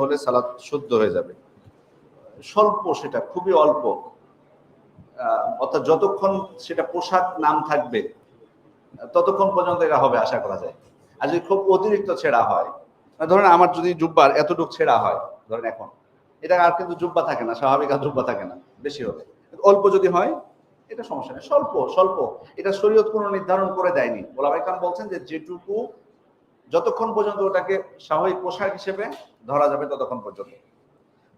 হলে সালাত শুদ্ধ হয়ে যাবে। স্বল্প সেটা, খুবই অল্প। অর্থাৎ যতক্ষণ সেটা পোশাক নাম থাকবে, ততক্ষণ পর্যন্ত এটা হবে আশা করা যায়। আর যদি খুব অতিরিক্ত ছেঁড়া হয় ধরেন আমার যদি জুব্বার এতটুকু ছেঁড়া হয়, ধরেন এখন, এটা আর কিন্তু জুব্বা থাকে না, স্বাভাবিক আর জুব্বা থাকে না, বেশি হবে। অল্প যদি হয়, এটা সমস্যা নেই, স্বল্প স্বল্প। এটা শরীয়ত কোনো নির্ধারণ করে দেয়নি। ওলামাই খান বলছেন যে যেটুকু যতক্ষণ পর্যন্ত ওটাকে স্বাভাবিক পোশাক হিসেবে ধরা যাবে ততক্ষণ পর্যন্ত।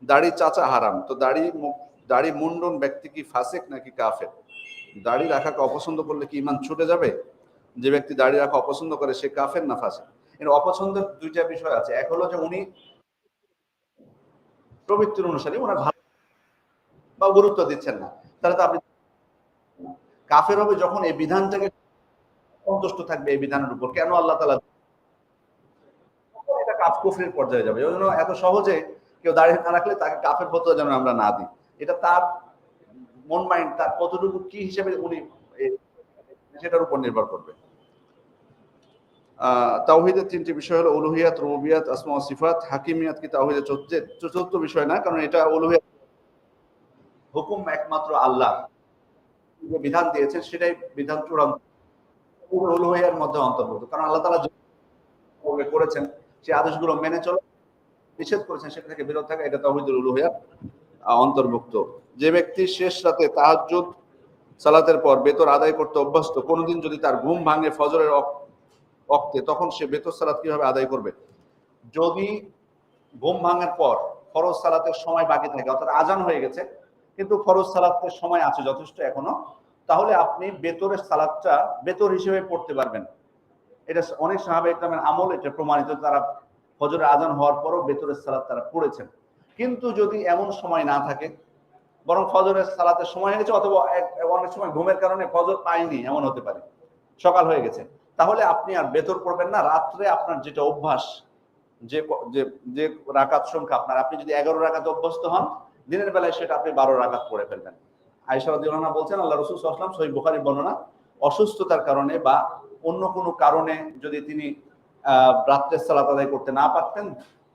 দাড়ি চাচা হারাম। তো দাড়ি দাড়ি মুন্ডন ব্যক্তি কি ফাসেক নাকি কাফের? দাড়ি রাখাকে অপছন্দ করলে কি ইমান ছুটে যাবে? যে ব্যক্তি দাড়ি রাখা অপছন্দ করে, সে কাফের না ফাসেক? এর অপছন্দের দুইটা বিষয় আছে। এক হলো যে উনি প্রবৃত্তির অনুসারে ওনার ভালো বা গুরুত্ব দিচ্ছেন না। তাহলে তো আপনি কাফের হবে যখন এই বিধানটাকে সন্তুষ্ট থাকবে এই বিধানের উপর। কেন আল্লাহ তালা কাফ কুফরির পর্যায়ে যাবে। ওই জন্য এত সহজে কেউ দাঁড়িয়ে না রাখলে তাকে কাফের ফতোয়া যেন আমরা না দিই। এটা তার মন মাইন্ড তার কতটুকু কি হিসেবে উনি সেটার উপর নির্ভর করবে। তাওহীদের তিনটি বিষয় হলো রুবুবিয়াত, আসমা সিফাত। হাকিমিয়াত কি তাওহীদের চতুর্থ বিষয় না, কারণ এটা হুকুম একমাত্র আল্লাহ যে বিধান দিয়েছেন, সেটাই বিধান চূড়ান্ত। উলুহিয়ার মধ্যে অন্তর্ভুক্ত। কারণ আল্লাহ তাআলা করেছেন সেই আদেশগুলো মেনে চলা, নিষেধ করেছেন, সেটা থেকে বিরত থাকা, এটা তাওহীদুল উলুহিয়ার অন্তর্ভুক্ত। যে ব্যক্তি শেষ রাতে তাহাজ্জুদ, সালাতের পর বেতর আদায় করতে অভ্যস্ত, কোনোদিন যদি তার ঘুম ভাঙে ফজরের অক্তে, তখন সে বেতর সালাত কীভাবে আদায় করবে? যদি ঘুম ভাঙার পর ফরজ সালাতের সময় বাকি থাকে, অর্থাৎ আজান হয়ে গেছে, কিন্তু ফরজ সালাতের সময় আছে যথেষ্ট এখনও, তাহলে আপনি বেতরের সালাদটা বেতর হিসেবে পড়তে পারবেন। এটা অনেক সাহাবে ইকরামের আমল, এটা প্রমাণিত তারা ফজরের আজান হওয়ার পরও বেতরের সালাদ তারা পড়েছেন। কিন্তু যদি এমন সময় না থাকে, বরং ফজরের সালাতে সময় হয়েছে অথবা অনেক সময় ঘুমের কারণে ফজর পাইনি এমন হতে পারে। সকাল হয়ে গেছে। তাহলে আপনি আর বেতর পড়বেন না, রাত্রে আপনার যেটা অভ্যাস, যে যে রাকাত সংখ্যা আপনার, আপনি যদি এগারো রাকাতে অভ্যস্ত হন, দিনের বেলায় সেটা আপনি বারো রাকাত পড়ে ফেলবেন। আয়সা রাদিয়াল্লাহু বলছেন, আল্লাহ রসুল আসলাম সহি বুখারী বর্ণনা, অসুস্থতার কারণে বা অন্য কোনো কারণে যদি তিনি রাত্রের সালাত আদায় করতে না পারতেন,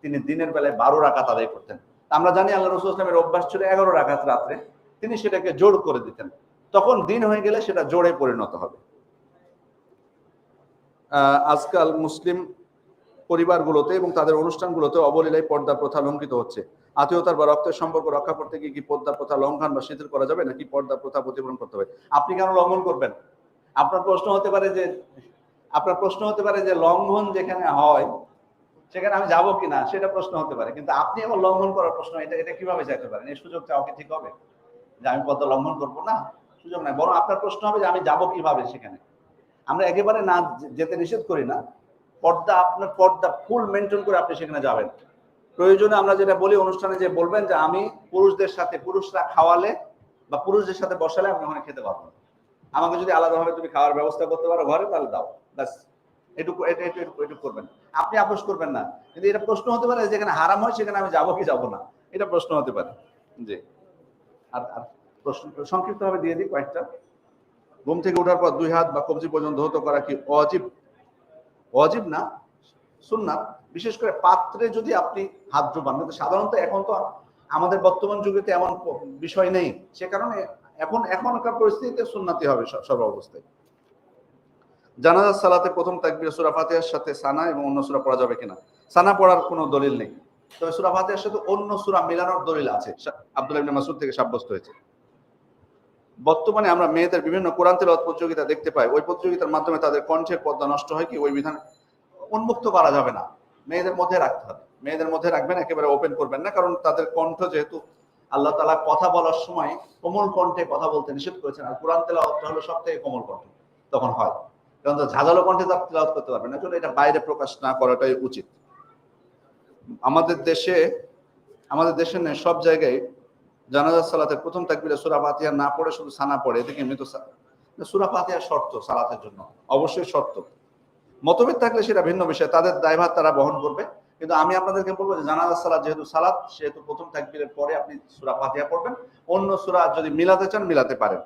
তিনি দিনের বেলায় বারো রাকাত আদায় করতেন। আমরা জানি আল্লাহ রসুল আসলামের অভ্যাস ছিল এগারো রাকাত রাত্রে তিনি সেটাকে জোর করে দিতেন। তখন দিন হয়ে গেলে সেটা জোরে পরিণত হবে। আজকাল মুসলিম পরিবারগুলোতে এবং তাদের অনুষ্ঠানগুলোতে অবলীলায় পর্দা প্রথা লঙ্ঘিত হচ্ছে। আত্মীয়তার বা রক্তের সম্পর্ক রক্ষা করতে গিয়ে কি পর্দা প্রথা লঙ্ঘন বা শিথিল করা যাবে নাকি পর্দা প্রথা প্রতিফলন করতে হবে? আপনি কেন লঙ্ঘন করবেন? আপনার প্রশ্ন হতে পারে যে, আপনার প্রশ্ন হতে পারে যে লঙ্ঘন যেখানে হয়, সেখানে আমি যাব কিনা, সেটা প্রশ্ন হতে পারে। কিন্তু আপনি আমার লঙ্ঘন করার প্রশ্ন, এটা এটা কীভাবে চাইতে পারেন? এই সুযোগ চাওয়া ঠিক হবে? যে আমি পর্দা লঙ্ঘন করব না, সুযোগ নাই। বরং আপনার প্রশ্ন হবে যে আমি যাব কীভাবে সেখানে। আমরা একেবারে না যেতে নিষেধ করি না। পর্দা, আপনার পর্দা ফুল মেনটেন করে আপনি সেখানে যাবেন। প্রয়োজনে আমরা যেটা বলি অনুষ্ঠানে যে বলবেন যে আমি পুরুষদের সাথে পুরুষরা খাওয়ালে বা পুরুষদের সাথে বসালে আমি ওখানে খেতে পারব। আমাকে যদি আলাদাভাবে তুমি খাওয়ার ব্যবস্থা করতে পারো ঘরে, তাহলে দাও। ব্যাস। এটুকু, এটু- এটু- এটু- এটুকু করবেন। আপনি আপোষ করবেন না। কিন্তু এটা প্রশ্ন হতে পারে যেখানে হারাম হয়, সেখানে আমি যাব কি না? এটা প্রশ্ন হতে পারে। আর আর প্রশ্ন সংক্ষিপ্ত ভাবে দিয়ে দিই কয়েকটা। ঘুম থেকে ওঠার পর দুই হাত বা কবজি পর্যন্ত ধৌত করা কি অজীব? অজীব না। সুন্নাত। বিশেষ করে পাত্রে যদি আপনি হাত ডুবান সাধারণত এখন তো আমাদের বর্তমান যুগে তো এমন বিষয় নেই। সে কারণে এখন এখনকার পরিস্থিতিতে সুন্নাতি হবে স- সর্ব অবস্থায়। জানাজার সালাতে প্রথম তাকবীর, সূরা ফাতিহার সাথে সানা এবং অন্য সুরা পড়া যাবে কিনা? সানা পড়ার কোনো দলিল নেই। তবে সূরা ফাতিহার সাথে অন্য সুরা মেলানোর দলিল আছে। আব্দুল্লাহ ইবনে মাসউদ থেকে সাব্যস্ত হয়েছে। বর্তমানে আমরা মেয়েদের বিভিন্ন কোরআন তেলাওয়াত প্রতিযোগিতা দেখতে পাই। ওই প্রতিযোগিতার মাধ্যমে তাদের কণ্ঠের পর্দা নষ্ট হয় কি? ওই বিধান উন্মুক্ত করা যাবে না। মেয়েদের মধ্যে রাখতে হবে। মেয়েদের মধ্যে রাখবেন, একেবারে ওপেন করবেন না। কারণ তাদের কণ্ঠ যেহেতু আল্লাহ তালা কথা বলার সময় কোমল কণ্ঠে কথা বলতে নিষেধ করেছেন। আর কোরআন তেলাওয়াত হলো সব থেকে কোমল কণ্ঠ তখন হয়। কারণ তো ঝাঁঝালো কণ্ঠে তার তেলাওয়াত করতে পারবে না। এটা বাইরে প্রকাশ না করাটাই উচিত। আমাদের দেশে আমাদের দেশে নেই সব জায়গায় জানাজার সালাতে প্রথম তাকবিরে সুরা ফাতিহা না পড়ে শুধু সানা পড়ে, এদিকে মৃত সুরা ফাতিহা শর্ত সালাতের জন্য, অবশ্যই শর্ত। মতভেদ থাকলে সেটা ভিন্ন বিষয়। তাদের দায়ভার তারা বহন করবে। কিন্তু আমি আপনাদেরকে বলব যে জানাজার সালাত যেহেতু সালাত, সেহেতু প্রথম তাকবীরের পরে আপনি সুরা ফাতিহা পড়বেন। অন্য সুরা যদি মিলাতে চান, মিলাতে পারেন।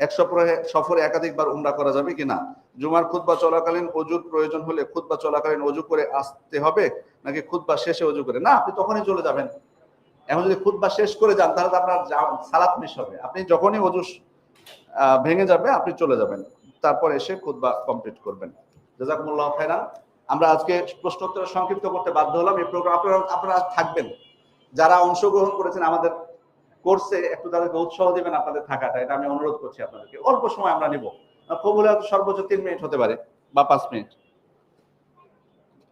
এক সপ্তাহে সফরে একাধিকবার উমরা করা যাবে কিনা জুমার খুতবা চলাকালীন অজুর প্রয়োজন হলে খুতবা চলাকালীন অজু করে আসতে হবে, নাকি খুতবা শেষে অজু করে? না, আপনি তখনই চলে যাবেন। এখন যদি খুতবা শেষ করে যান, তাহলে তো আপনার সালাত মিস হবে। আপনি যখনই অজু ভেঙে যাবে, আপনি চলে যাবেন। তারপর এসে খুতবা কমপ্লিট করবেন। জাজাকুমুল্লাহ খাইরান আমরা আজকে প্রশ্নোত্তর সংক্ষিপ্ত করতে বাধ্য হলাম। এই প্রোগ্রাম আপনারা আপনারা থাকবেন। যারা অংশগ্রহণ করেছেন আমাদের কোর্সে একটু তাদেরকে উৎসাহ দেবেন আপনাদের থাকাটা। এটা আমি অনুরোধ করছি আপনাদেরকে। অল্প সময় আমরা নিব। হয়তো সর্বোচ্চ তিন মিনিট হতে পারে বা পাঁচ মিনিট।